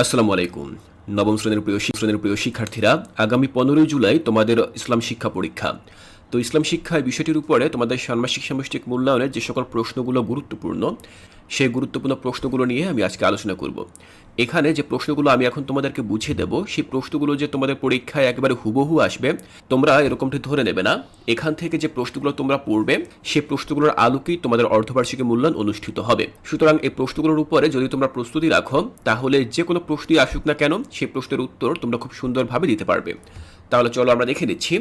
আসসালামু আলাইকুম। নবম শ্রেণির প্রিয় শ্রেণির প্রিয় শিক্ষার্থীরা, আগামী পনেরোই জুলাই তোমাদের ইসলাম শিক্ষা পরীক্ষা। তো ইসলাম শিক্ষা বিষয়টির উপরে তোমাদের ষান্মাসিক সামষ্টিক মূল্যায়নের যে সকল প্রশ্নগুলো গুরুত্বপূর্ণ সেই গুরুত্বপূর্ণ প্রশ্নগুলো নিয়ে আমি আজকে আলোচনা করব। এখানে যে প্রশ্নগুলো আমি এখন তোমাদেরকে বুঝিয়ে দেবো, সেই প্রশ্নগুলো যে তোমাদের পরীক্ষায় একেবারে হুবহু আসবে, তোমরা এরকমটি ধরে নেবে না। এখান থেকে যে প্রশ্নগুলো তোমরা পড়বে, সেই প্রশ্নগুলোর আলোকেই তোমাদের অর্ধবার্ষিকী মূল্যায়ন অনুষ্ঠিত হবে। সুতরাং এই প্রশ্নগুলোর উপরে যদি তোমরা প্রস্তুতি রাখো, তাহলে যে কোনো প্রশ্নই আসুক না কেন, সেই প্রশ্নের উত্তর তোমরা খুব সুন্দরভাবে দিতে পারবে। তাহলে চলো আমরা দেখে নিচ্ছি।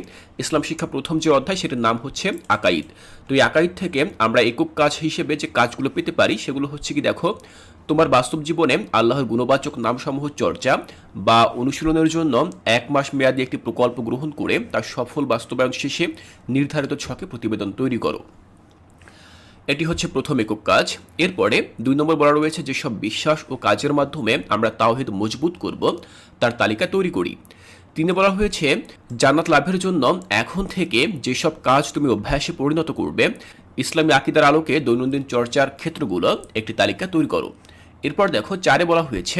ইসলাম শিক্ষা প্রথম যে অধ্যায়, সেটার নাম হচ্ছে আকাইদ। তো এই আকাইদ থেকে আমরা একক কাজ হিসেবে যে কাজগুলো পেতে পারি, সেগুলো হচ্ছে কি দেখো, তোমার বাস্তব জীবনে আল্লাহর গুণবাচক নামসমূহ চর্চা বা অনুশীলনের জন্য এক মাস মেয়াদী একটি প্রকল্প গ্রহণ করে তার সফল বাস্তবায়ন শেষে নির্ধারিত ছকে প্রতিবেদন তৈরি করো। এটি হচ্ছে প্রথম একক কাজ। এরপরে দুই নম্বর বলা রয়েছে যেসব বিশ্বাস ও কাজের মাধ্যমে আমরা তাওহিদ মজবুত করব, তার তালিকা তৈরি করি। তিনে বলা হয়েছে, জান্নাত লাভের জন্য এখন থেকে যেসব কাজ তুমি অভ্যাসে পরিণত করবে, ইসলামী আকিদার আলোকে দৈনন্দিন চর্চার ক্ষেত্রগুলো একটি তালিকা তৈরি করো। এরপর দেখো, চারে বলা হয়েছে,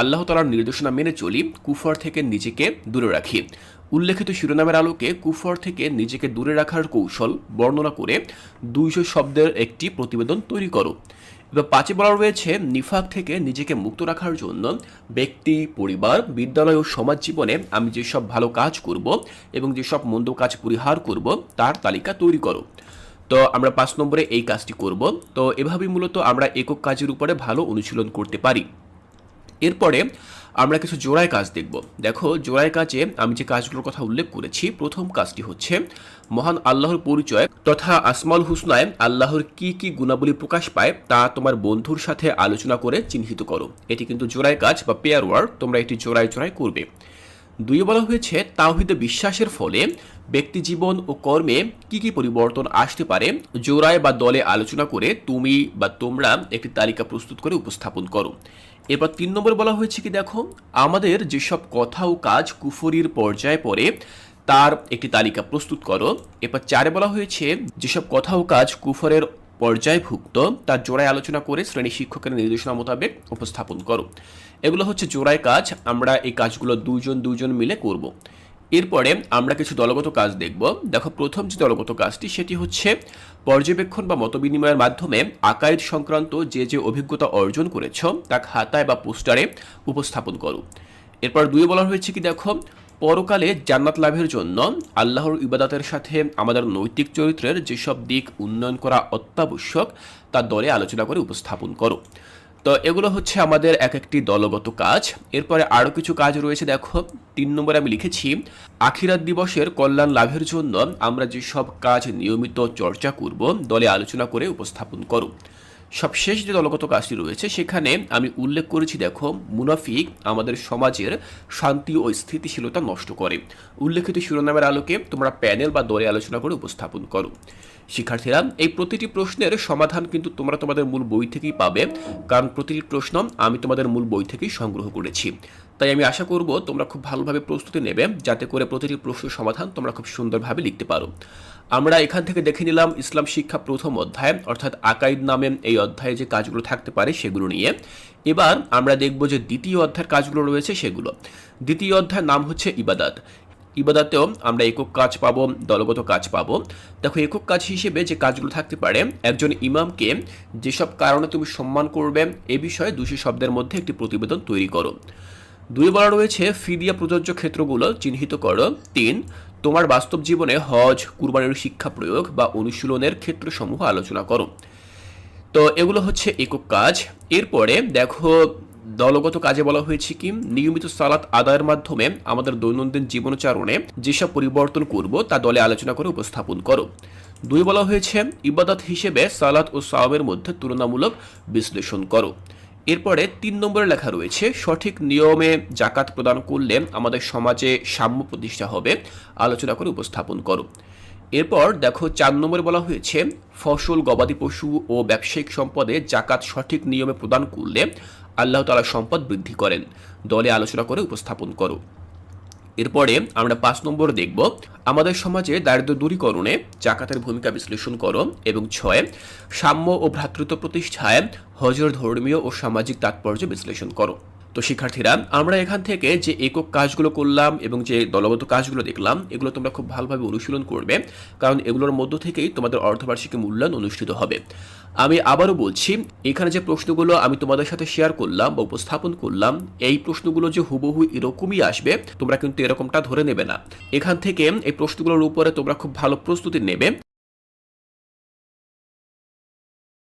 আল্লাহ তালার নির্দেশনা মেনে চলি, কুফর থেকে নিজেকে দূরে রাখি। উল্লেখিত শিরোনামের আলোকে কুফর থেকে নিজেকে দূরে রাখার কৌশল বর্ণনা করে দুইশো শব্দের একটি প্রতিবেদন তৈরি করো। এবার পাঁচে বলা রয়েছে, নিফাক থেকে নিজেকে মুক্ত রাখার জন্য ব্যক্তি, পরিবার, বিদ্যালয় ও সমাজ জীবনে আমি যেসব ভালো কাজ করব এবং যেসব মন্দ কাজ পরিহার করব, তার তালিকা তৈরি করো। তো আমরা পাঁচ নম্বরে এই কাজটি করব। তো এভাবেই মূলত আমরা একক কাজের উপরে ভালো অনুশীলন করতে পারি। এরপরে আমরা কিছু জোড়ায় কাজ দেখব। দেখো, জোড়ায় কাজে আমি যে কাজগুলোর কথা উল্লেখ করেছি, প্রথম কাজটি হচ্ছে মহান আল্লাহর পরিচয় তথা আসমাল হুসনায় আল্লাহর কি কি গুণাবলী প্রকাশ পায় তা তোমার বন্ধুর সাথে আলোচনা করে চিহ্নিত করো। এটি কিন্তু জোড়ায় কাজ বা পেয়ার ওয়ার্ক তোমরা এটি জোড়ায় জোড়ায় করবে। দুই বলা হয়েছে, তাওহিদে বিশ্বাসের ফলে ব্যক্তি জীবন ও কর্মে কি কি পরিবর্তন আসতে পারে, জোড়ায় বা দলে আলোচনা করে তুমি বা তোমরা একটি তালিকা প্রস্তুত করে উপস্থাপন করো। এরপর তিন নম্বর বলা হয়েছে কি, দেখো, আমাদের যেসব কথা ও কাজ কুফরির পর্যায়ে পড়ে, তার একটি তালিকা প্রস্তুত করো। এরপর চারে বলা হয়েছে, যেসব কথা ও কাজ কুফরের পর্যায়ভুক্ত, তার জোড়ায় আলোচনা করে শ্রেণি শিক্ষকের নির্দেশনা মোতাবেক উপস্থাপন করো। এগুলো হচ্ছে জোড়ায় কাজ, আমরা এই কাজগুলো দুজন দুজন মিলে করব। এরপরে আমরা কিছু দলগত কাজ দেখব। দেখো, প্রথম যে দলগত কাজটি, সেটি হচ্ছে পর্যবেক্ষণ বা মতবিনিময়ের মাধ্যমে আকাইদ সংক্রান্ত যে যে অভিজ্ঞতা অর্জন করেছ, তা খাতায় বা পোস্টারে উপস্থাপন করো। এরপর দুই বলা হয়েছে কি, দেখো পরকালে জান্নাত লাভের জন্য আল্লাহর ইবাদতের সাথে আমাদের নৈতিক চরিত্রের যেসব দিক উন্নয়ন করা অত্যাবশ্যক, তা দলে আলোচনা করে উপস্থাপন করো। তো এগুলো হচ্ছে আমাদের এক একটি দলগত কাজ। এরপরে আরও কিছু কাজ রয়েছে, দেখো। তিন নম্বরে আমি লিখেছি, আখিরাত দিবসের কল্যাণ লাভের জন্য আমরা যেসব কাজ নিয়মিত চর্চা করব, দলে আলোচনা করে উপস্থাপন করো। সবশেষ যে দলগত কাজটি রয়েছে, সেখানে আমি উল্লেখ করেছি, দেখো, মুনাফিক আমাদের সমাজের শান্তি ও স্থিতিশীলতা নষ্ট করে। উল্লেখিত শিরোনামের আলোকে তোমরা প্যানেল বা দলে আলোচনা করে উপস্থাপন করো। শিক্ষার্থীরা, এই প্রতিটি প্রশ্নের সমাধান কিন্তু তোমরা তোমাদের মূল বই থেকেই পাবে। কারণ প্রতিটি প্রশ্ন আমি তোমাদের মূল বই থেকেই সংগ্রহ করেছি। তাই আমি আশা করব তোমরা খুব ভালোভাবে প্রস্তুতি নেবে, যাতে করে প্রতিটি প্রশ্নের সমাধান তোমরা খুব সুন্দরভাবে লিখতে পারো। আমরা এখান থেকে দেখে নিলাম ইসলাম শিক্ষা প্রথম অধ্যায়, অর্থাৎ আকাইদ নামে এই অধ্যায়ে যে কাজগুলো থাকতে পারে সেগুলো নিয়ে। এবার আমরা দেখব যে দ্বিতীয় অধ্যায়ের কাজগুলো রয়েছে সেগুলো। দ্বিতীয় অধ্যায়ের নাম হচ্ছে ইবাদাত। ইবাদাতেও আমরা একক কাজ পাবো, দলগত কাজ পাবো। দেখো, একক কাজ হিসেবে যে কাজগুলো থাকতে পারে, একজন ইমামকে যেসব কারণে তুমি সম্মান করবে, এ বিষয়ে দুশো শব্দের মধ্যে একটি প্রতিবেদন তৈরি করো। দুই বলা রয়েছে, ফিদিয়া প্রযোজ্য ক্ষেত্রগুলো চিহ্নিত করো। তিন, তোমার বাস্তব জীবনে হজ, কুরবানির শিক্ষা প্রয়োগ বা অনুশীলনের ক্ষেত্রসমূহ আলোচনা করো। তো এগুলো হচ্ছে একক কাজ। এরপরে দেখো দলগত কাজে বলা হয়েছে কি, নিয়মিত সালাত আদায়ের মাধ্যমে আমাদের দৈনন্দিন জীবনচারণে যেসব পরিবর্তন করব তা দলে আলোচনা করে উপস্থাপন করো। দুই বলা হয়েছে, ইবাদত হিসেবে সালাত ও সাওয়াবের মধ্যে তুলনামূলক বিশ্লেষণ করো। এরপরে তিন নম্বরে লেখা রয়েছে, সঠিক নিয়মে জাকাত প্রদান করলে আমাদের সমাজে সাম্য প্রতিষ্ঠা হবে, আলোচনা করে উপস্থাপন করো। এরপর দেখো, চার নম্বরে বলা হয়েছে, ফসল, গবাদি পশু ও ব্যবসায়িক সম্পদে জাকাত সঠিক নিয়মে প্রদান করলে আল্লাহ তালা সম্পদ বৃদ্ধি করেন। দলে আলোচনা করে উপস্থাপন করো। এরপরে আমরা পাঁচ নম্বর দেখব। আমাদের সমাজে দারিদ্র দূরীকরণে জাকাতের ভূমিকা বিশ্লেষণ করো এবং ছয়, সাম্য ও ভ্রাতৃত্ব প্রতিষ্ঠায় হজর ধর্মীয় ও সামাজিক তাৎপর্য বিশ্লেষণ করো। তো শিক্ষার্থীরা, আমরা এখান থেকে যে একক কাজগুলো করলাম এবং যে দলগত কাজগুলো দেখলাম, এগুলো তোমরা খুব ভালোভাবে অনুশীলন করবে, কারণ এগুলোর মধ্য থেকেই তোমাদের অর্ধবার্ষিকী মূল্যায়ন অনুষ্ঠিত হবে। আমি আবারও বলছি, এখানে যে প্রশ্নগুলো আমি তোমাদের সাথে শেয়ার করলাম বা উপস্থাপন করলাম, এই প্রশ্নগুলো যে হুবহু এরকমই আসবে, তোমরা কিন্তু এরকমটা ধরে নেবে না। এখান থেকে এই প্রশ্নগুলোর উপরে তোমরা খুব ভালো প্রস্তুতি নেবে